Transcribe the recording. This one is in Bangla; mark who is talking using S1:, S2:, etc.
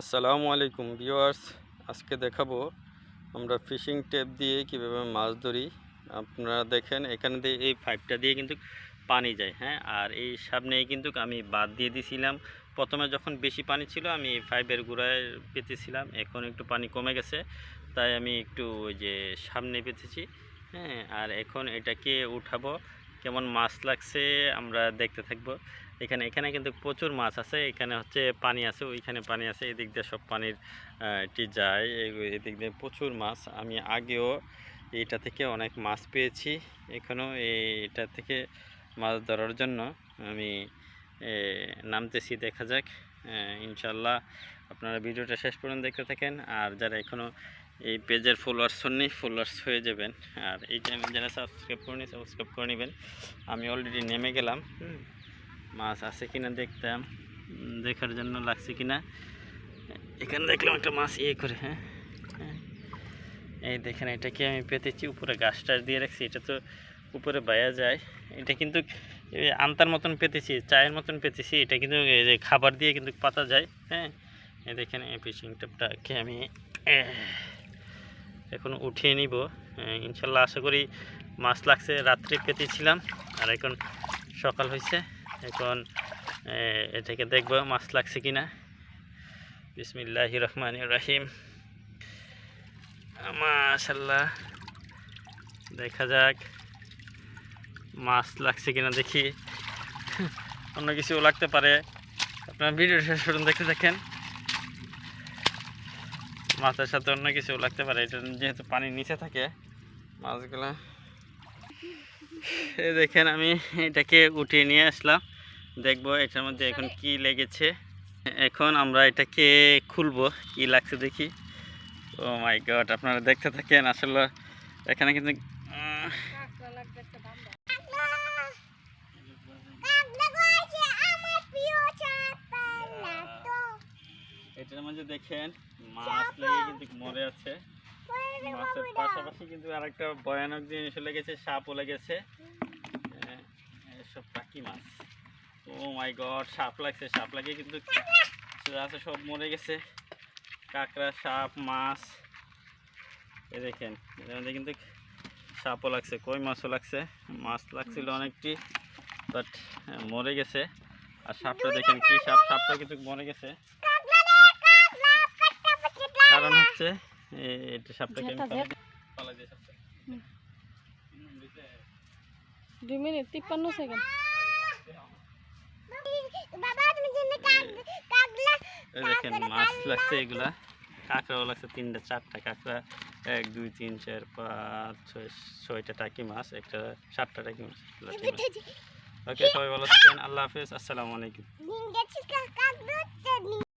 S1: আসসালামু আলাইকুম ভিউয়ার্স। আজকে দেখাবো আমরা ফিশিং টেপ দিয়ে কীভাবে মাছ ধরি। আপনারা দেখেন, এখানে দিয়ে এই পাইপটা দিয়ে কিন্তু পানি যায় হ্যাঁ? আর এই সামনে কিন্তু আমি বাদ দিয়ে দিছিলাম। প্রথমে যখন বেশি পানি ছিল, আমি এই পাইপের গোড়ায় পেতেছিলাম। এখন একটু পানি কমে গেছে, তাই আমি একটু ওই যে সামনে পেতেছি হ্যাঁ? আর এখন এটাকে উঠাবো। কেমন মাছ লাগছে আমরা দেখতে থাকব। এখানে এখানে কিন্তু প্রচুর মাছ আছে, এখানে হচ্ছে পানি আছে, ওইখানে পানি আছে, এদিক দিয়ে সব পানির এটি যায় এদিক দিয়ে প্রচুর মাছ আমি আগেও এটা থেকে অনেক মাছ পেয়েছি এখনও এটা থেকে মাছ ধরার জন্য আমি নামতেছি, দেখা যাক ইনশাল্লাহ আপনারা ভিডিওটা শেষ পর্যন্ত দেখতে থাকেন, আর যারা এখনও এই পেজের ফলোয়ার্স হননি ফলোয়ার্স হয়ে যাবেন, আর এই চ্যানেল যারা সাবস্ক্রাইব করেনি সাবস্ক্রাইব করে নেবেন আমি অলরেডি নেমে গেলাম, হুম। মাছ আছে কিনা দেখতাম দেখার জন্য লাগছে কিনা। এখানে দেখলাম একটা মাছ ইয়ে করে হ্যাঁ? হ্যাঁ। এই দেখেন, এটাকে আমি পেতেছি, উপরে গাছ টাছ দিয়ে রাখছি, এটা তো উপরে বায়া যায়। এটা কিন্তু আন্তার মতন পেতেছি, চায়ের মতন পেতেছি, এটা কিন্তু খাবার দিয়ে কিন্তু পাতা যায় হ্যাঁ? এই দেখেন, এই ফিশিং টেপটাকে আমি এখন উঠিয়ে নিব। ইনশাল্লাহ আশা করি মাছ লাগছে, রাত্রে পেতেছিলাম, আর এখন সকাল হয়েছে এখন এ, এটাকে দেখব মাছ লাগছে কিনা। বিসমিল্লাহ রহমান রাহিম। মাশাল্লাহ দেখা যাক মাছ লাগছে কিনা দেখি। অন্য কিছু লাগতে পারে। আপনার ভিডিও শেষ পর্যন্ত দেখতে থাকেন। মাছের সাথে অন্য কিছু লাগতে পারে এটা যেহেতু পানির নিচে থাকে মাছগুলো। দেখেন আমি এটাকে উঠিয়ে নিয়ে আসলাম। দেখব এটার মধ্যে এখন কি লেগেছে। এখন আমরা এটাকে খুলবো কি লাগছে দেখি। ও মাই গড আপনারা দেখতে থাকেন আসলে এখানে কিন্তু এটার মধ্যে দেখেন মাছ লেগে কিন্তু মরে আছে। মাছের পাশাপাশি কিন্তু আরেকটা ভয়ানক জিনিস লেগেছে সাপও লেগেছে। এসব পাখি মাছ। মাই গড সাপ লাগছে সাপ লাগিয়ে কিন্তু আছে সব মরে গেছে। কাঁকড়া সাপ মাছ। এ দেখেন এর মধ্যে কিন্তু সাপও লাগছে কই মাছও লাগছে? মাছ লাগছিল অনেকটি বাট মরে গেছে। আর সাপটা দেখেন কি সাপ সাপটা কিন্তু মরে গেছে। কারণ হচ্ছে এটা সাপটাকে
S2: দুই মিনিট তিপ্পান্ন সেকেন্ড
S1: এই দেখেন মাছ লাগছে এগুলা। কাঁকড়াও লাগছে তিনটা চারটা কাঁকড়া এক দুই তিন চার পাঁচ ছয় ছয়টা টাকি মাছ একটা সাতটা টাকি মাছ ওকে সবাই ভালো থাকেন আল্লাহ হাফিজ আসসালামু আলাইকুম।